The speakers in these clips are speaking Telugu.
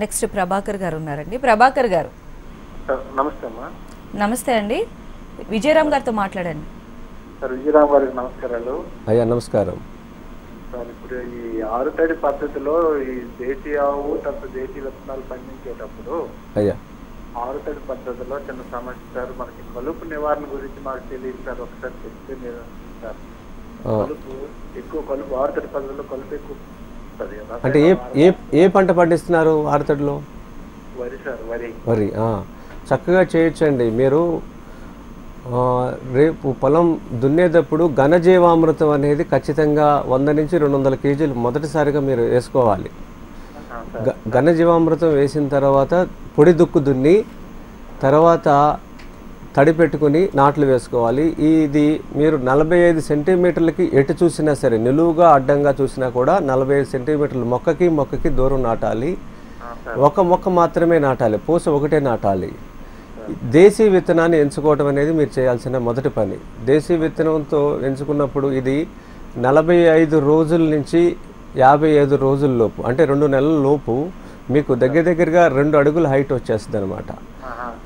నెక్స్ట్ ప్రభాకర్ గారు ఉన్నారండి. ప్రభాకర్ గారు. సార్ నమస్తే అమ్మా. నమస్తే అండి. విజయరామ్ గారితో మాట్లాడండి. సార్ విజయరామ్ గారికి నమస్కారాలు. అయ్యా నమస్కారం. సార్ ఇప్పుడు ఈ ఆరుతడి పద్ధతిలో ఈ దేశీయ ఆవు తర్వాత దేశీయ విత్తనాలు పండించేటప్పుడు అయ్యా. ఆరుతడి పద్ధతిలో చిన్న సమస్య సార్ మనకి కలుపు నివారణ గురించి మాకు తెలియదు సార్. ఒకసారి చెప్తే మీరు సార్ కలుపు ఎక్కువ కలుపు ఆరుతడి పద్ధతిలో కలుపు ఎక్కువ వస్తుంది అంటే ఏ ఏ ఏ పంట పండిస్తున్నారు ఆరుతడిలో? వరి సార్ వరి. వరి చక్కగా చేయొచ్చండి. మీరు రేపు పొలం దున్నేటప్పుడు ఘనజీవామృతం అనేది ఖచ్చితంగా వంద నుంచి రెండు వందల కేజీలు మొదటిసారిగా మీరు వేసుకోవాలి. ఘనజీవామృతం వేసిన తర్వాత పొడి దుక్కు దున్ని తర్వాత తడి పెట్టుకుని నాట్లు వేసుకోవాలి. ఇది మీరు నలభై ఐదు సెంటీమీటర్లకి ఎటు చూసినా సరే నిలువుగా అడ్డంగా చూసినా కూడా నలభై ఐదు సెంటీమీటర్లు మొక్కకి మొక్కకి దూరం నాటాలి. ఒక మొక్క మాత్రమే నాటాలి. పూస ఒకటే నాటాలి. దేశీ విత్తనాన్ని ఎంచుకోవడం అనేది మీరు చేయాల్సిన మొదటి పని. దేశీ విత్తనంతో ఎంచుకున్నప్పుడు ఇది నలభై ఐదు రోజుల నుంచి యాభై ఐదు రోజుల లోపు అంటే రెండు నెలల లోపు మీకు దగ్గర దగ్గరగా రెండు అడుగుల హైట్ వచ్చేస్తుంది అనమాట.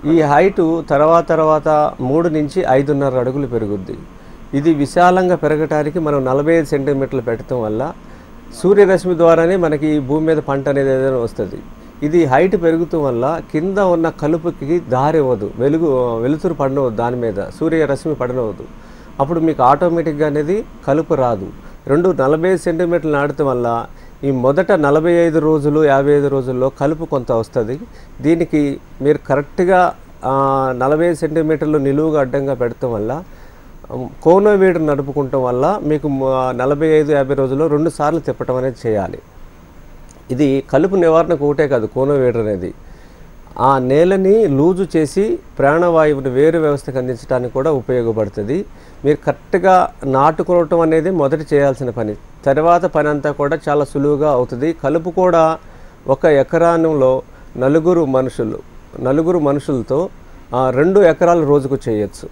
ఈ హైటు తర్వాత తర్వాత మూడు నుంచి ఐదున్నర అడుగులు పెరుగుద్ది. ఇది విశాలంగా పెరగటానికి మనం నలభై ఐదు సెంటీమీటర్లు పెట్టడం వల్ల సూర్యరశ్మి ద్వారానే మనకి ఈ భూమి మీద పంట అనేది ఏదైనా వస్తుంది. ఇది హైట్ పెరుగుతూ వల్ల కింద ఉన్న కలుపుకి దారి ఇవ్వదు. వెలుగు వెలుతురు పడనవద్దు దాని మీద. సూర్యరశ్మి పడనవద్దు అప్పుడు మీకు ఆటోమేటిక్గా అనేది కలుపు రాదు. రెండు నలభై ఐదు సెంటీమీటర్లు నాటడం వల్ల ఈ మొదట నలభై ఐదు రోజులు యాభై ఐదు రోజుల్లో కలుపు కొంత వస్తుంది. దీనికి మీరు కరెక్ట్గా నలభై ఐదు సెంటీమీటర్లు నిలువుగా అడ్డంగా పెడటం వల్ల కోనోవీడు నడుపుకుంటాం వల్ల మీకు నలభై ఐదు యాభై రోజుల్లో రెండు సార్లు తిప్పటం అనేది చేయాలి. ఇది కలుపు నివారణకు ఒకటే కాదు కోనోవీడర్ అనేది. ఆ నేలని లూజు చేసి ప్రాణవాయువుని వేరు వ్యవస్థకు అందించడానికి కూడా ఉపయోగపడుతుంది. మీరు కరెక్ట్గా నాటుకోవటం అనేది మొదటి చేయాల్సిన పని. తర్వాత పని అంతా కూడా చాలా సులువుగా అవుతుంది. కలుపు కూడా ఒక ఎకరానంలో నలుగురు మనుషులు నలుగురు మనుషులతో రెండు ఎకరాలు రోజుకు చేయొచ్చు.